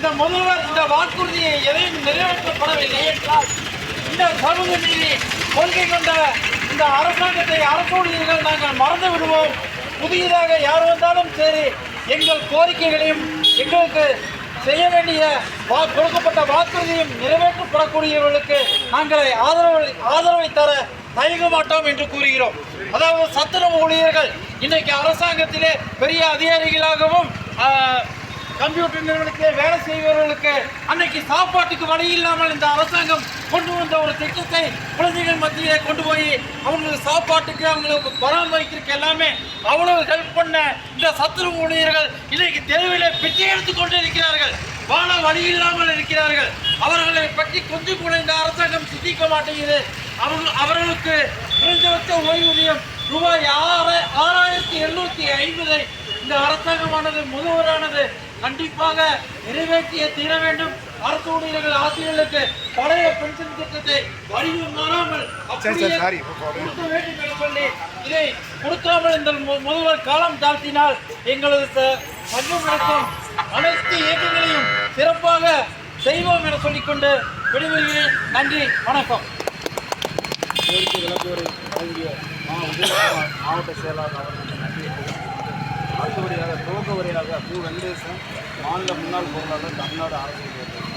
இந்த முதல்வர் இந்த வாக்குறுதியை எதையும் நிறைவேற்றப்படவில்லை என்றால் இந்த சமூக நீதி கொள்கை கொண்ட இந்த அரசாங்கத்தை அரசூழியர்கள் நாங்கள் மறந்து விடுவோம். புதியதாக யார் வந்தாலும் சரி எங்கள் கோரிக்கைகளையும் எங்களுக்கு செய்ய வேண்டிய வா கொடுக்கப்பட்ட வாக்குறுதியும் நிறைவேற்றப்படக்கூடியவர்களுக்கு நாங்கள் ஆதரவு ஆதரவை தர தயங்க மாட்டோம் என்று கூறுகிறோம். அதாவது சத்துணவு ஊழியர்கள் இன்றைக்கு அரசாங்கத்திலே பெரிய அதிகாரிகளாகவும் கம்ப்யூட்டர் நிறுவனத்திலே வேலை செய்பவர்களுக்கு அன்னைக்கு சாப்பாட்டுக்கு வழி இல்லாமல் இந்த அரசாங்கம் கொண்டு வந்த ஒரு திட்டத்தை குழந்தைகள் மத்தியிலே கொண்டு போய் அவங்களுக்கு சாப்பாட்டுக்கு அவங்களுக்கு பராமரிக்கிறதுக்கு எல்லாமே அவ்வளவு ஹெல்ப் பண்ண இந்த சத்துரு ஊழியர்கள் இன்னைக்கு தெருவிலே பிச்சை எடுத்து கொண்டு இருக்கிறார்கள். வாழ வழி இல்லாமல் இருக்கிறார்கள். அவர்களை பற்றி கொஞ்சம் கூட இந்த அரசாங்கம் சிந்திக்க மாட்டேங்குது. அவர்கள் அவர்களுக்கு குறைந்தபட்ச ஓய்வூதியம் ரூபாய் ஆறு ஆறாயிரத்தி எழுநூத்தி ஐம்பதை இந்த அரசாங்கமானது முதல்வரானது கண்டிப்பாக நிறைவேற்றிய தீர வேண்டும். அரசு ஊழியர்கள் ஆசிரியர்களுக்கு பழைய பென்ஷன் திட்டத்தை வடிவம் மாறாமல் அப்படியே கொடுக்க வேண்டும் என்று சொல்லி இதை கொடுக்காமல் இந்த மு- முதல்வர் காலம் தாழ்த்தினால் எங்களது சங்கம் நடத்தும் அனைத்து இயக்கங்களையும் சிறப்பாக செய்வோம் என சொல்லிக்கொண்டு விடுவிக்கிறேன் நன்றி வணக்கம். விளக்குவரை வழங்கிய மாவட்ட செயலாளர் அவர்களுக்கு நன்றி அடுத்தபடியாக துவக்க உரையாக பூ வெங்கடேசன் மாநில முன்னாள் பொருளாளர் தமிழ்நாடு அரசு